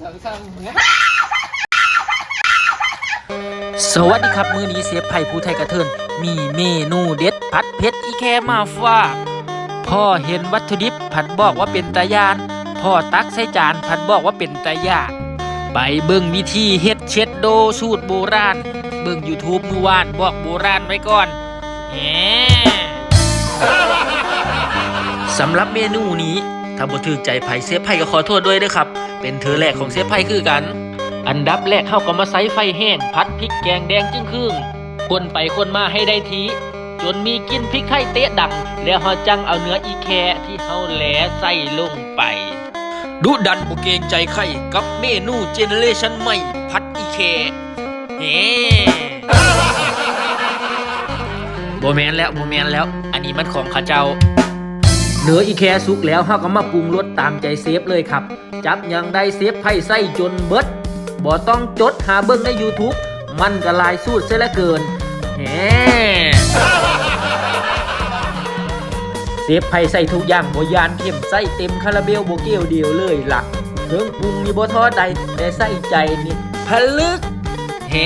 สองสามเนี่ยสวัสดีครับมื้อนี้เซฟไผ่ผู้ไทยกระเทินมีเมนูเด็ดผัดเผ็ดอีแคมาฝากพ่อเห็นวัตถุดิบผัดบอกว่าเป็นตายานพ่อตักใส่จานผัดบอกว่าเป็นตายากไปเบิ่งวิธีเฮ็ดเช็ดโดสูตรโบราณ เบิ่ง YouTube เมื่อวานบอกโบราณไว้ก่อนแหมสำหรับเมนูนี้ ถ้าบ่ถูกใจไผ่เซฟไผ่ก็ขอโทษด้วยเด้อครับ เป็นเธอแรกของเซฟไผ่คือกัน อันดับแรกเขาก็มาใส่ไฟแห้งพัดพริกแกงแดงจึงครึ่งคนไปคนมาให้ได้ทีจนมีกินพริกไทยเตะดัง แล้วเฮาจังเอาเนื้ออีแคที่เฮาแหลใส่ลงไป ดุดันบ่เกรงใจใครกับเมนูเจเนเรชันใหม่พัดอีแคเฮ้บ่แมนแล้วบ่แมนแล้ว อันนี้มันของข้าเจ้า เนื้ออีแคสุกแล้วเฮาก็มาปรุงรสตามใจเซฟเลยครับ จับยังได้เซฟไผ่ไส้จนเบิดบ่ต้องจดหาเบิ่งใน YouTube มันก็ลายสูตรเสียลือเกินแหมเซฟไผ่ใส่ทุกอย่างบ่ยานเข้มใส่เต็มคาราเบลบ่เกี่ยวเดียวเลยล่ะเครื่องปรุงนี่บ่ท้อใดแต่ใส่ใจนี่พลึกแหม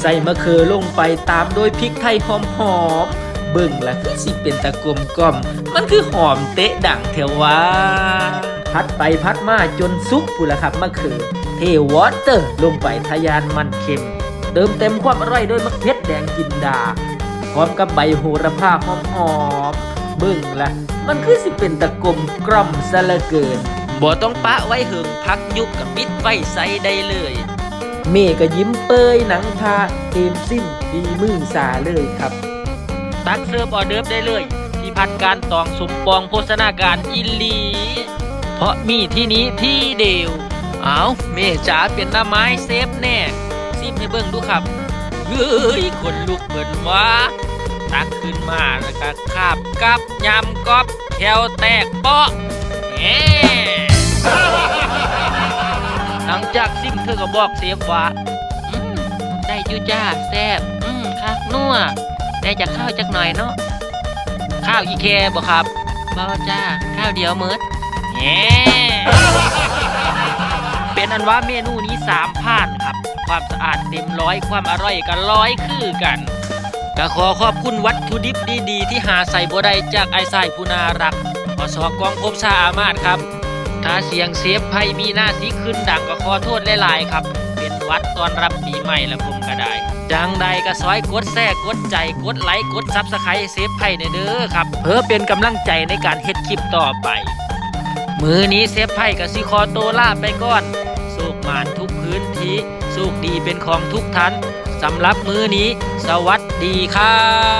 ใส่มะเขือลงไปตามด้วยพริกไทยหอมหอม เบิ่งละคือสิเป็นตะกลมกล่อม มันคือหอมเตะดังเทวาพัดไปพัดมาจนสุกพูนละครับมะเขือเทวอเตอร์ลงไปทะยานมันเค็ม เติมเต็มความอร่อยด้วยมะเขือแดงจินดา พร้อมกับใบโหระพาหอมหอมๆเบิ่งละมันคือสิเป็นตะกลมกล่อมซะเหลือเกินบ่ต้องปะไว้หิงพักยุบกับปิดไว้ใส่ได้เลยเมย์ก็ยิ้มเปยหนังทาเต็มสิ้นดีมือสาเลยครับ ตักเสิร์ฟออเดิร์ฟได้เลย ที่พัดการตองสมปองโภชนาการอิลี เพราะมีที่นี้ที่เดียว เอาเมจ๋าเป็นหน้าไม้เซฟแน่ซิมให้เบิ่งดูครับ เฮ้ยคนลุกเหมือนว่าตักขึ้นมาแล้วก็คาบกับยำกอบแควแตกเปาะแหมหลังจากซิมเธอก็บอกเซฟว่าได้ยูจ้าแซบอืมคักนัว ได้จากข้าวจักหน่อยเนาะข้าวอีแคบ่ครับบ่จ้าข้าวเดียวมิดแหมเป็นอันว่าเมนูนี้สามผ่านครับ ความสะอาดเต็มร้อยความอร่อยก็ร้อยคือกันก็ขอขอบคุณวัตถุดิบดีๆ ที่หาใส่บ่ได้จากไอซายผู้นารักอสอกองพบชาอามาตครับ ถ้าเสียงเซฟไพ่มีหน้าสีขึ้นดังก็ขอโทษหลายๆครับ วัดตอนรับปีใหม่และผมก็ได้ จังใดก็ซอยกดแซ่กดใจกดไลค์กดซับสไครต์เซฟไพ่ในเด้อครับเพื่อเป็นกำลังใจในการเฮ็ดคลิปต่อไป มือนี้เซฟไพ่กับซิคอโตล่าไปก่อนสุกมานทุกพื้นที่สุกดีเป็นของทุกท่านสำหรับมือนี้ สวัสดีครับ